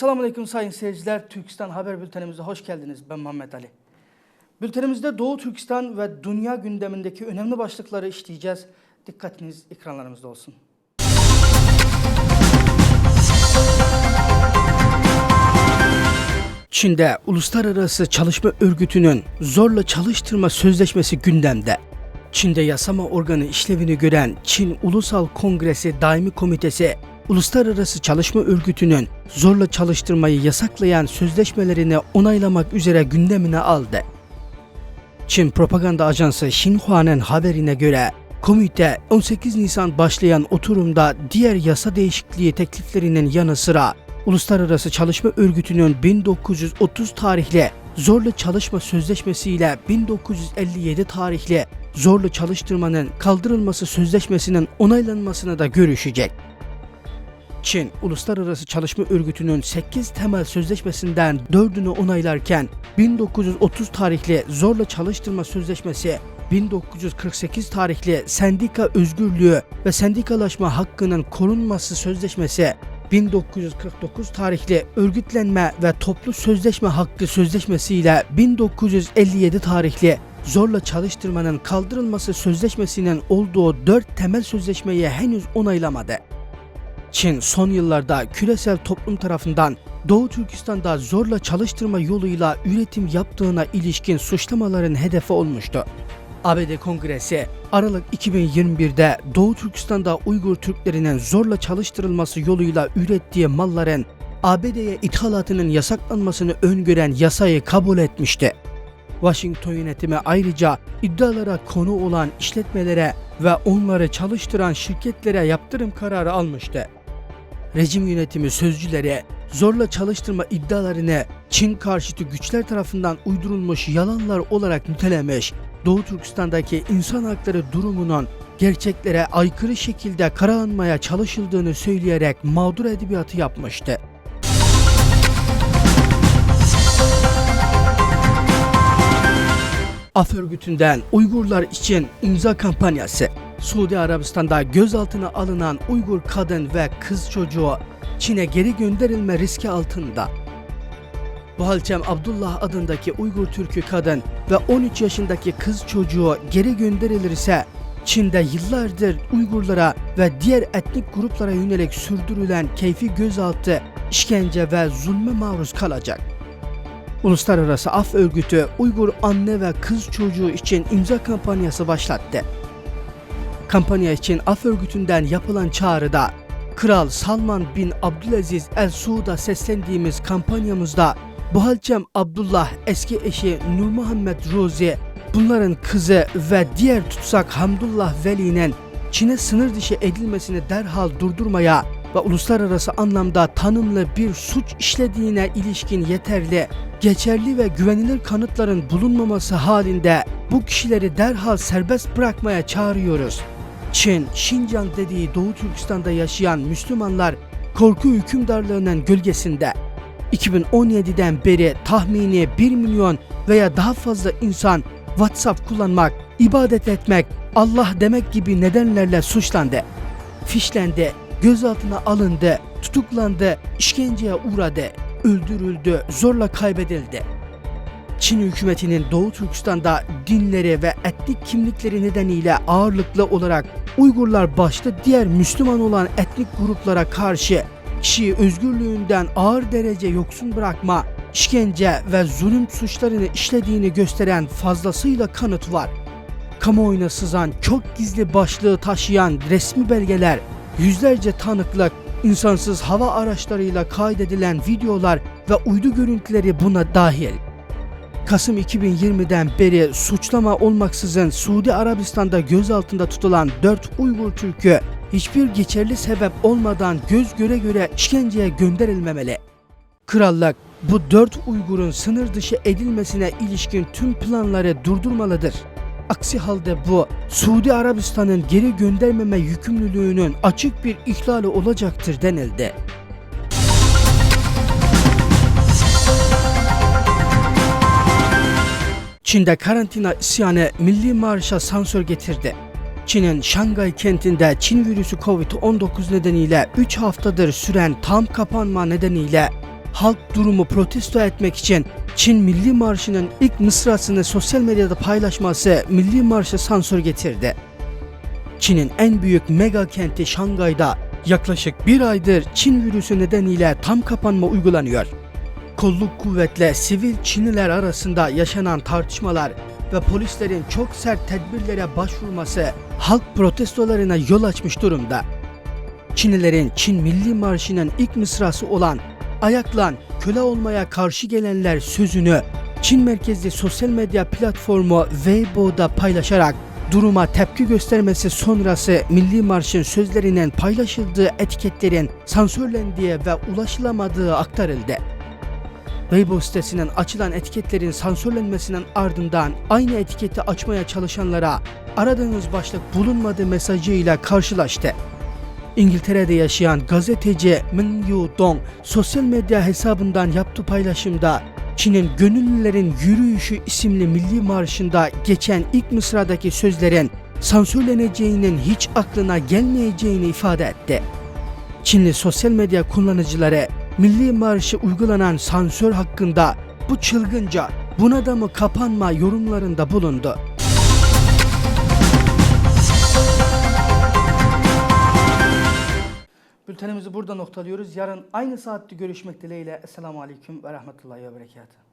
Esselamu Aleyküm sayın seyirciler. Türkistan Haber Bültenimize hoş geldiniz. Ben Muhammed Ali. Bültenimizde Doğu Türkistan ve dünya gündemindeki önemli başlıkları işleyeceğiz. Dikkatiniz ekranlarımızda olsun. Çin'de Uluslararası Çalışma Örgütü'nün zorla çalıştırma sözleşmesi gündemde. Çin'de yasama organı işlevini gören Çin Ulusal Kongresi Daimi Komitesi, Uluslararası Çalışma Örgütü'nün zorla çalıştırmayı yasaklayan sözleşmelerini onaylamak üzere gündemine aldı. Çin propaganda ajansı Xinhua'nın haberine göre komite 18 Nisan başlayan oturumda diğer yasa değişikliği tekliflerinin yanı sıra Uluslararası Çalışma Örgütü'nün 1930 tarihli zorla çalışma sözleşmesi ile 1957 tarihli zorla çalıştırmanın kaldırılması sözleşmesinin onaylanmasını da görüşecek. Çin, Uluslararası Çalışma Örgütü'nün 8 temel sözleşmesinden 4'ünü onaylarken 1930 tarihli zorla çalıştırma sözleşmesi, 1948 tarihli sendika özgürlüğü ve sendikalaşma hakkının korunması sözleşmesi, 1949 tarihli örgütlenme ve toplu sözleşme hakkı sözleşmesi ile 1957 tarihli zorla çalıştırmanın kaldırılması sözleşmesinin olduğu dört temel sözleşmeyi henüz onaylamadı. Çin son yıllarda küresel toplum tarafından Doğu Türkistan'da zorla çalıştırma yoluyla üretim yaptığına ilişkin suçlamaların hedefi olmuştu. ABD Kongresi Aralık 2021'de Doğu Türkistan'da Uygur Türklerinin zorla çalıştırılması yoluyla ürettiği malların ABD'ye ithalatının yasaklanmasını öngören yasayı kabul etmişti. Washington yönetimi ayrıca iddialara konu olan işletmelere ve onları çalıştıran şirketlere yaptırım kararı almıştı. Rejim yönetimi sözcüleri zorla çalıştırma iddialarını Çin karşıtı güçler tarafından uydurulmuş yalanlar olarak nitelemiş, Doğu Türkistan'daki insan hakları durumunun gerçeklere aykırı şekilde karalanmaya çalışıldığını söyleyerek mağdur edebiyatı yapmıştı. Af örgütünden Uygurlar için imza kampanyası. Suudi Arabistan'da gözaltına alınan Uygur kadın ve kız çocuğu Çin'e geri gönderilme riski altında. Buhalçem Abdullah adındaki Uygur Türk'ü kadın ve 13 yaşındaki kız çocuğu geri gönderilirse Çin'de yıllardır Uygurlara ve diğer etnik gruplara yönelik sürdürülen keyfi gözaltı, işkence ve zulme maruz kalacak. Uluslararası Af Örgütü Uygur anne ve kız çocuğu için imza kampanyası başlattı. Kampanya için Af Örgütü'nden yapılan çağrıda Kral Salman bin Abdülaziz El Suud'a seslendiğimiz kampanyamızda Buhalcem Abdullah eski eşi Nur Muhammed Rozi bunların kızı ve diğer tutsak Hamdullah Veli'nin Çin'e sınır dışı edilmesini derhal durdurmaya ve uluslararası anlamda tanımlı bir suç işlediğine ilişkin yeterli, geçerli ve güvenilir kanıtların bulunmaması halinde bu kişileri derhal serbest bırakmaya çağırıyoruz. Çin, Şincan dediği Doğu Türkistan'da yaşayan Müslümanlar korku hükümdarlığının gölgesinde 2017'den beri tahmini 1 milyon veya daha fazla insan WhatsApp kullanmak, ibadet etmek, Allah demek gibi nedenlerle suçlandı. Fişlendi, gözaltına alındı, tutuklandı, işkenceye uğradı, öldürüldü, zorla kaybedildi. Çin hükümetinin Doğu Türkistan'da dinleri ve etnik kimlikleri nedeniyle ağırlıklı olarak Uygurlar başta diğer Müslüman olan etnik gruplara karşı kişiyi özgürlüğünden ağır derece yoksun bırakma, işkence ve zulüm suçlarını işlediğini gösteren fazlasıyla kanıt var. Kamuoyuna sızan çok gizli başlığı taşıyan resmi belgeler, yüzlerce tanıklık, insansız hava araçlarıyla kaydedilen videolar ve uydu görüntüleri buna dahil. Kasım 2020'den beri suçlama olmaksızın Suudi Arabistan'da gözaltında tutulan 4 Uygur Türk'ü hiçbir geçerli sebep olmadan göz göre göre işkenceye gönderilmemeli. Krallık bu 4 Uygur'un sınır dışı edilmesine ilişkin tüm planları durdurmalıdır. Aksi halde bu Suudi Arabistan'ın geri göndermeme yükümlülüğünün açık bir ihlali olacaktır denildi. Çin'de karantina isyanı milli marşa sansür getirdi. Çin'in Şangay kentinde Çin virüsü Covid-19 nedeniyle 3 haftadır süren tam kapanma nedeniyle halk durumu protesto etmek için Çin Milli Marşı'nın ilk mısrasını sosyal medyada paylaşması Milli Marşı sansür getirdi. Çin'in en büyük mega kenti Şangay'da yaklaşık bir aydır Çin virüsü nedeniyle tam kapanma uygulanıyor. Kolluk kuvvetle sivil Çinliler arasında yaşanan tartışmalar ve polislerin çok sert tedbirlere başvurması halk protestolarına yol açmış durumda. Çinlilerin Çin Milli Marşı'nın ilk mısrası olan ayaklan köle olmaya karşı gelenler sözünü Çin merkezli sosyal medya platformu Weibo'da paylaşarak duruma tepki göstermesi sonrası Milli Marş'ın sözlerinin paylaşıldığı etiketlerin sansürlendiği ve ulaşılamadığı aktarıldı. Weibo sitesinin açılan etiketlerin sansürlenmesinin ardından aynı etiketi açmaya çalışanlara aradığınız başlık bulunmadı mesajıyla karşılaştı. İngiltere'de yaşayan gazeteci Min Yu Dong sosyal medya hesabından yaptığı paylaşımda Çin'in Gönüllülerin Yürüyüşü isimli milli marşında geçen ilk mısradaki sözlerin sansürleneceğinin hiç aklına gelmeyeceğini ifade etti. Çinli sosyal medya kullanıcıları milli marşı uygulanan sansür hakkında bu çılgınca buna da mı kapanma yorumlarında bulundu. Bültenimizi burada noktalıyoruz. Yarın aynı saatte görüşmek dileğiyle. Esselamu Aleyküm ve Rahmetullahi ve Berekatuhu.